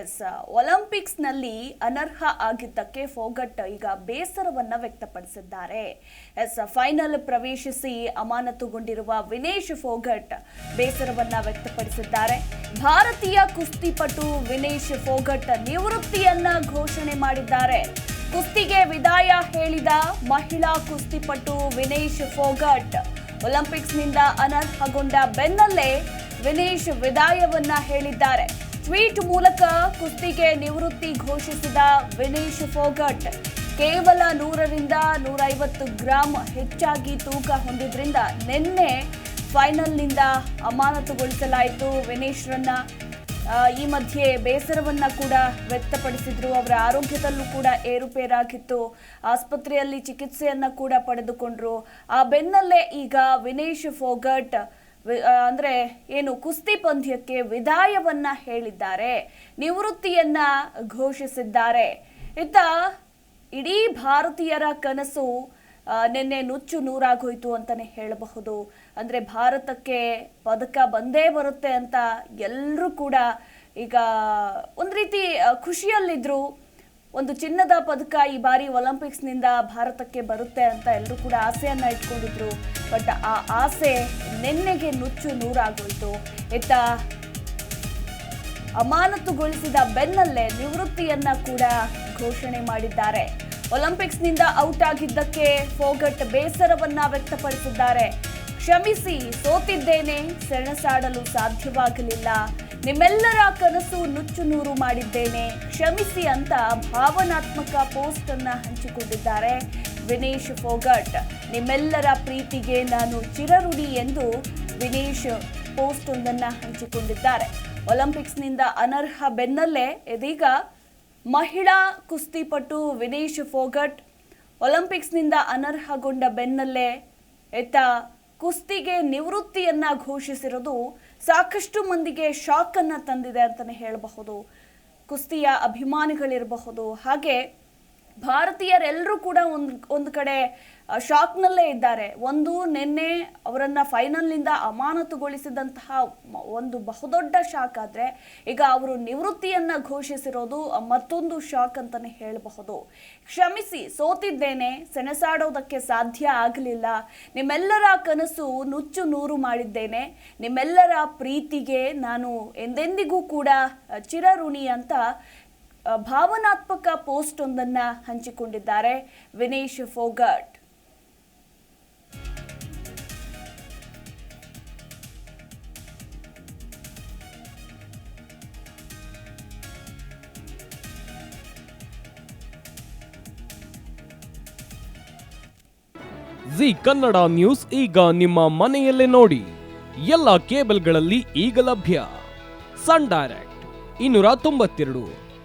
S ಒಲಿಂಪಿಕ್ಸ್ನಲ್ಲಿ ಅನರ್ಹ ಆಗಿದ್ದಕ್ಕೆ ಫೋಗಟ್ ಈಗ ಬೇಸರವನ್ನ ವ್ಯಕ್ತಪಡಿಸಿದ್ದಾರೆ. ಎಸ್ ಫೈನಲ್ ಪ್ರವೇಶಿಸಿ ಅಮಾನತುಗೊಂಡಿರುವ ವಿನೇಶ್ ಫೋಗಟ್ ಬೇಸರವನ್ನ ವ್ಯಕ್ತಪಡಿಸಿದ್ದಾರೆ. ಭಾರತೀಯ ಕುಸ್ತಿಪಟು ವಿನೇಶ್ ಫೋಗಟ್ ನಿವೃತ್ತಿಯನ್ನ ಘೋಷಣೆ ಮಾಡಿದ್ದಾರೆ. ಕುಸ್ತಿಗೆ ವಿದಾಯ ಹೇಳಿದ ಮಹಿಳಾ ಕುಸ್ತಿಪಟು ವಿನೇಶ್ ಫೋಗಟ್ ಒಲಿಂಪಿಕ್ಸ್ನಿಂದ ಅನರ್ಹಗೊಂಡ ಬೆನ್ನಲ್ಲೇ ವಿನೇಶ್ ವಿದಾಯವನ್ನ ಹೇಳಿದ್ದಾರೆ. ಟ್ವೀಟ್ ಮೂಲಕ ಕುಸ್ತಿಗೆ ನಿವೃತ್ತಿ ಘೋಷಿಸಿದ ವಿನೇಶ್ ಫೋಗಟ್ ಕೇವಲ ನೂರರಿಂದ ನೂರೈವತ್ತು ಗ್ರಾಂ ಹೆಚ್ಚಾಗಿ ತೂಕ ಹೊಂದಿದ್ರಿಂದ ನಿನ್ನೆ ಫೈನಲ್ನಿಂದ ಅಮಾನತುಗೊಳಿಸಲಾಯಿತು ವಿನೇಶ್ರನ್ನ ಈ ಮಧ್ಯೆ ಬೇಸರವನ್ನ ಕೂಡ ವ್ಯಕ್ತಪಡಿಸಿದ್ರು. ಅವರ ಆರೋಗ್ಯದಲ್ಲೂ ಕೂಡ ಏರುಪೇರಾಗಿತ್ತು. ಆಸ್ಪತ್ರೆಯಲ್ಲಿ ಚಿಕಿತ್ಸೆಯನ್ನ ಕೂಡ ಪಡೆದುಕೊಂಡ್ರು. ಆ ಬೆನ್ನಲ್ಲೇ ಈಗ ವಿನೇಶ್ ಫೋಗಟ್ ಅಂದ್ರೆ ಏನು ಕುಸ್ತಿ ಪಂದ್ಯಕ್ಕೆ ವಿದಾಯವನ್ನ ಹೇಳಿದ್ದಾರೆ, ನಿವೃತ್ತಿಯನ್ನ ಘೋಷಿಸಿದ್ದಾರೆ. ಇತ್ತ ಇಡೀ ಭಾರತೀಯರ ಕನಸು ನೆನ್ನೆ ನುಚ್ಚು ನೂರಾಗೋಯ್ತು ಅಂತಾನೆ ಹೇಳಬಹುದು. ಅಂದ್ರೆ ಭಾರತಕ್ಕೆ ಪದಕ ಬಂದೇ ಬರುತ್ತೆ ಅಂತ ಎಲ್ಲರೂ ಕೂಡ ಈಗ ಒಂದು ರೀತಿ ಖುಷಿಯಲ್ಲಿದ್ರು. ಒಂದು ಚಿನ್ನದ ಪದಕ ಈ ಬಾರಿ ಒಲಿಂಪಿಕ್ಸ್ನಿಂದ ಭಾರತಕ್ಕೆ ಬರುತ್ತೆ ಅಂತ ಎಲ್ಲರೂ ಕೂಡ ಆಸೆಯನ್ನ ಇಟ್ಕೊಂಡಿದ್ರು. ಬಟ್ ಆ ಆಸೆ ನೆನ್ನೆಗೆ ನುಚ್ಚು ನೂರಾಗೋಯ್ತು. ಇತ್ತ ಅಮಾನತುಗೊಳಿಸಿದ ಬೆನ್ನಲ್ಲೇ ನಿವೃತ್ತಿಯನ್ನ ಕೂಡ ಘೋಷಣೆ ಮಾಡಿದ್ದಾರೆ. ಒಲಿಂಪಿಕ್ಸ್ನಿಂದ ಔಟ್ ಆಗಿದ್ದಕ್ಕೆ ಫೋಗಟ್ ಬೇಸರವನ್ನ ವ್ಯಕ್ತಪಡಿಸಿದ್ದಾರೆ. ಕ್ಷಮಿಸಿ ಸೋತಿದ್ದೇನೆ, ಸೆಣಸಾಡಲು ಸಾಧ್ಯವಾಗಲಿಲ್ಲ. ನಿಮ್ಮೆಲ್ಲರ ಕನಸು ನುಚ್ಚು ನೂರು ಮಾಡಿದ್ದೇನೆ. ಕ್ಷಮಿಸಿ ಅಂತ ಭಾವನಾತ್ಮಕ ಪೋಸ್ಟ್ ಅನ್ನ ಹಂಚಿಕೊಂಡಿದ್ದಾರೆ ವಿನೇಶ್ ಫೋಗಟ್. ನಿಮ್ಮೆಲ್ಲರ ಪ್ರೀತಿಗೆ ನಾನು ಚಿರರುಡಿ ಎಂದು ವಿನೇಶ್ ಪೋಸ್ಟ್ ಒಂದನ್ನ ಹಂಚಿಕೊಂಡಿದ್ದಾರೆ. ಒಲಿಂಪಿಕ್ಸ್ನಿಂದ ಅನರ್ಹ ಬೆನ್ನಲ್ಲೇ ಇದೀಗ ಮಹಿಳಾ ಕುಸ್ತಿಪಟು ವಿನೇಶ್ ಫೋಗಟ್ ಒಲಿಂಪಿಕ್ಸ್ನಿಂದ ಅನರ್ಹಗೊಂಡ ಬೆನ್ನಲ್ಲೇ ಎತ್ತ ಕುಸ್ತಿಗೆ ನಿವೃತ್ತಿಯನ್ನ ಘೋಷಿಸಿರೋದು ಸಾಕಷ್ಟು ಮಂದಿಗೆ ಶಾಕ್ ಅನ್ನ ತಂದಿದೆ ಅಂತಾನೆ ಹೇಳಬಹುದು. ಕುಸ್ತಿಯ ಅಭಿಮಾನಿಗಳಿರಬಹುದು. ಹಾಗೆ ಭಾರತೀಯರೆಲ್ಲರೂ ಕೂಡ ಒಂದು ಒಂದು ಕಡೆ ಶಾಕ್ನಲ್ಲೇ ಇದ್ದಾರೆ. ಒಂದು ನಿನ್ನೆ ಅವರನ್ನು ಫೈನಲ್ನಿಂದ ಅಮಾನತುಗೊಳಿಸಿದಂತಹ ಒಂದು ಬಹುದೊಡ್ಡ ಶಾಕ್ ಆದರೆ, ಈಗ ಅವರು ನಿವೃತ್ತಿಯನ್ನು ಘೋಷಿಸಿರೋದು ಮತ್ತೊಂದು ಶಾಕ್ ಅಂತಲೇ ಹೇಳಬಹುದು. ಕ್ಷಮಿಸಿ, ಸೋತಿದ್ದೇನೆ, ಸೆಣಸಾಡೋದಕ್ಕೆ ಸಾಧ್ಯ ಆಗಲಿಲ್ಲ. ನಿಮ್ಮೆಲ್ಲರ ಕನಸು ನುಚ್ಚು ನೂರು ಮಾಡಿದ್ದೇನೆ. ನಿಮ್ಮೆಲ್ಲರ ಪ್ರೀತಿಗೆ ನಾನು ಎಂದೆಂದಿಗೂ ಕೂಡ ಚಿರಋಣಿ ಅಂತ ಭಾವನಾತ್ಮಕ ಪೋಸ್ಟ್ ಒಂದನ್ನ ಹಂಚಿಕೊಂಡಿದ್ದಾರೆ ವಿನೇಶ್ ಫೋಗಟ್. ಜಿ ಕನ್ನಡ ನ್ಯೂಸ್ ಈಗ ನಿಮ್ಮ ಮನೆಯಲ್ಲೇ ನೋಡಿ. ಎಲ್ಲ ಕೇಬಲ್ಗಳಲ್ಲಿ ಈಗ ಲಭ್ಯ. ಸನ್ ಡೈರೆಕ್ಟ್, ಇನ್ನೂರ ತೊಂಬತ್ತೆರಡು.